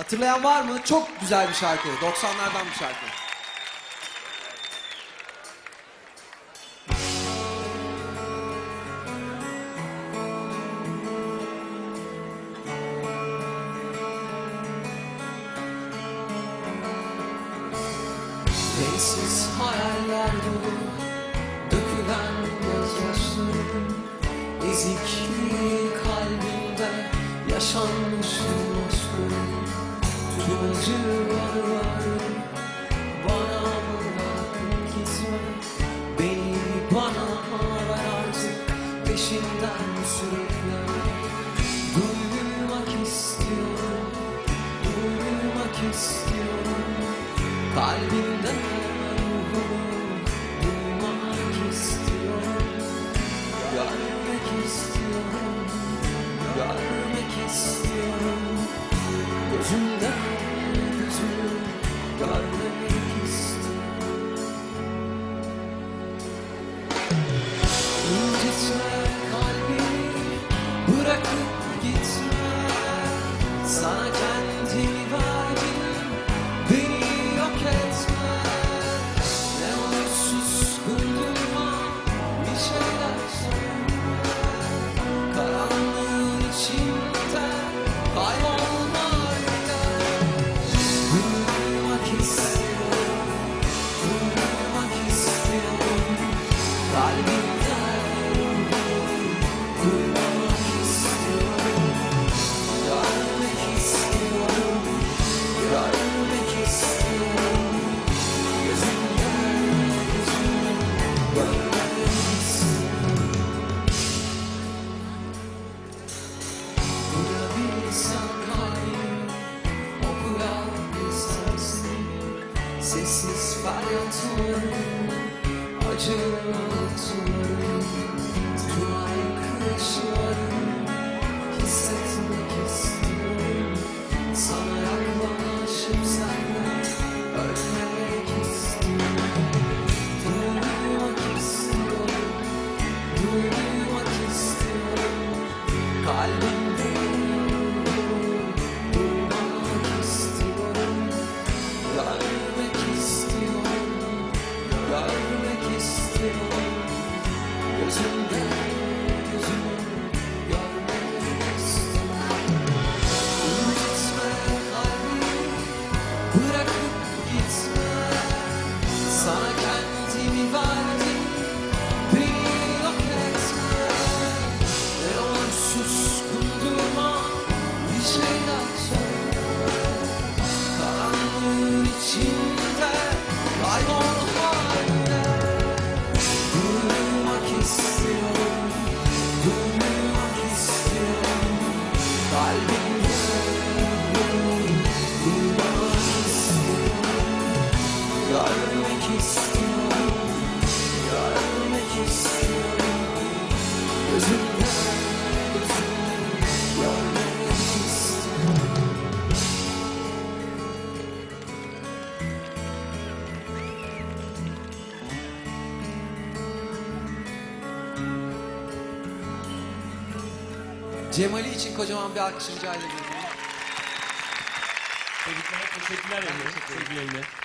Hatırlayan var mı? Çok güzel bir şarkı. 90'lardan bir şarkı. Renksiz hayaller dolu Dökülen gözyaşları Ezikliği kalbimde Yaşanmış aşkım Tüm acıları Bana bırak gitme. Beni bana ver artık. Peşinden sürükle Duymak istiyorum. Duymak istiyorum. Kalbimden ruhumu duymak istiyorum. Görmek istiyorum. Görmek istiyorum. Gözümden İncitme kalbimi bırakıp gitme Sessiz feryatlarım, acılarım Tüm aykırışlarım hissetmek istiyorum Sana yaklaşıp senden ölmek istiyorum Duymak istiyorum, duymak olur suskundurma, bir şeyler Kalbimde duymak Cemali için kocaman bir alkış rica edelim. Tebrikler, teşekkürler ediyorum sevgilerimle.